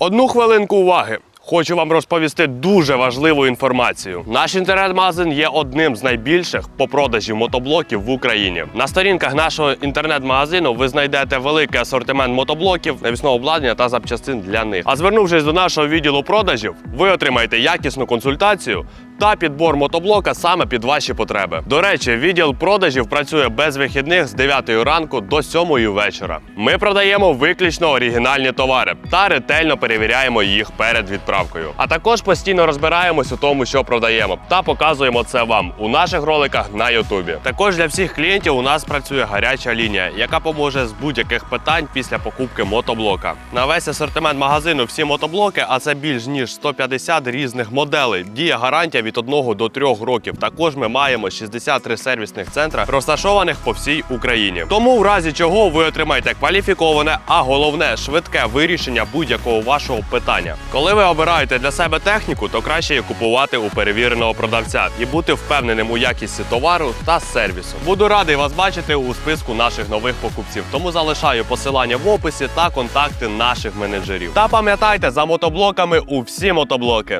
Одну хвилинку уваги. Хочу вам розповісти дуже важливу інформацію. Наш інтернет-магазин є одним з найбільших по продажі мотоблоків в Україні. На сторінках нашого інтернет-магазину ви знайдете великий асортимент мотоблоків, навісного обладнання та запчастин для них. А звернувшись до нашого відділу продажів, ви отримаєте якісну консультацію та підбор мотоблока саме під ваші потреби. До речі, відділ продажів працює без вихідних з 9 ранку до 7 вечора. Ми продаємо виключно оригінальні товари та ретельно перевіряємо їх перед відправкою. А також постійно розбираємось у тому, що продаємо, та показуємо це вам у наших роликах на Ютубі. Також для всіх клієнтів у нас працює гаряча лінія, яка поможе з будь-яких питань після покупки мотоблока. На весь асортимент магазину всі мотоблоки, а це більш ніж 150 різних моделей. Діє гарантія від 1 до 3 років. Також ми маємо 63 сервісних центра, розташованих по всій Україні. Тому, в разі чого, ви отримаєте кваліфіковане, а головне швидке вирішення будь-якого вашого питання. Коли ви обираєте для себе техніку, то краще її купувати у перевіреного продавця і бути впевненим у якісті товару та сервісу. Буду радий вас бачити у списку наших нових покупців. Тому залишаю посилання в описі та контакти наших менеджерів. Та пам'ятайте за мотоблоками у всі мотоблоки.